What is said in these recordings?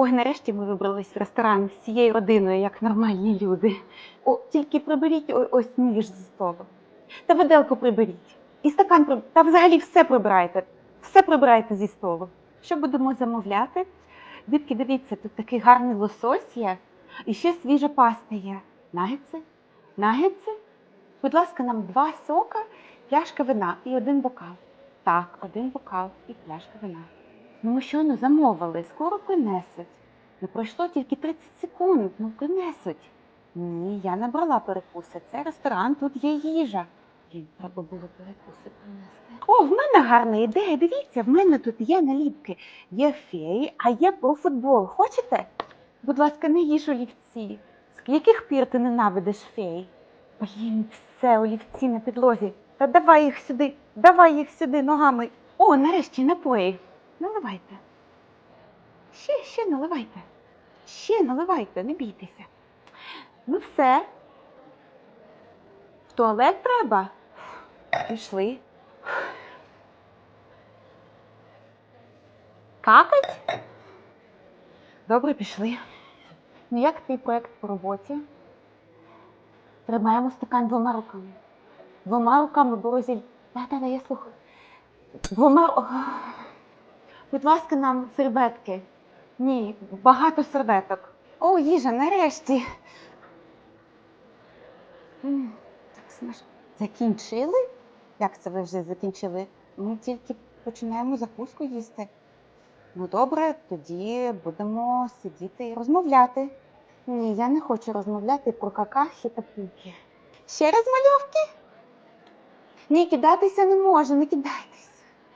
Ой, нарешті ми вибрались в ресторан з цією родиною, як нормальні люди. О, тільки приберіть ось ніж зі столу. Та виделку приберіть. І стакан приберіть. Та взагалі все прибирайте. Все прибирайте зі столу. Що будемо замовляти? Дітки, дивіться, тут такий гарний лосось є. І ще свіжа паста є. Нагетси? Нагетси? Будь ласка, нам два сока, пляшка вина і один бокал. Так, один бокал і пляшка вина. Ну ми щойно замовили, скоро принесуть. Не пройшло тільки 30 секунд, ну принесуть. Ні, я не брала перекуси. Це ресторан, тут є їжа. Блін, треба було перекуси принести. О, в мене гарна ідея. Дивіться, в мене тут є наліпки. Є феї, а є про футбол. Хочете? Будь ласка, не їж олівці. З яких пір ти ненавидиш фей? Блін, все, олівці на підлозі. Та давай їх сюди, давай їх сюди ногами. О, нарешті напої. Наливайте. Ще, ще наливайте. Ще наливайте, не бійтеся. Ну все. В туалет треба. Пішли. Какать? Добре, пішли. Ну як твій проєкт по роботі? Тримаємо стакан двома руками. Двома руками, бо розіль. Та-та-та, я слухаю. Двома. Будь ласка, нам серветки. Ні, багато серветок. О, їжа, нарешті. М, Так смачно. Закінчили? Як це ви вже закінчили? Ми тільки починаємо закуску їсти. Ну добре, тоді будемо сидіти і розмовляти. Ні, я не хочу розмовляти про какахи та пуки. Ще раз мальовки? Ні, кидатися не можу, не кидайтесь.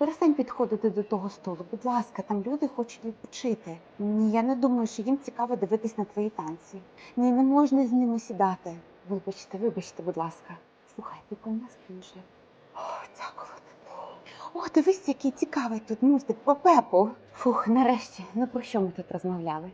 Перестань підходити до того столу. Будь ласка, там люди хочуть відпочити. Ні, я не думаю, що їм цікаво дивитись на твої танці. Ні, не можна з ними сідати. Вибачте, вибачте, будь ласка. Слухай, ти про нас кінже. О, дякую. О, дивись, який цікавий тут мультик по Пепу. Фух, нарешті, ну про що ми тут розмовляли?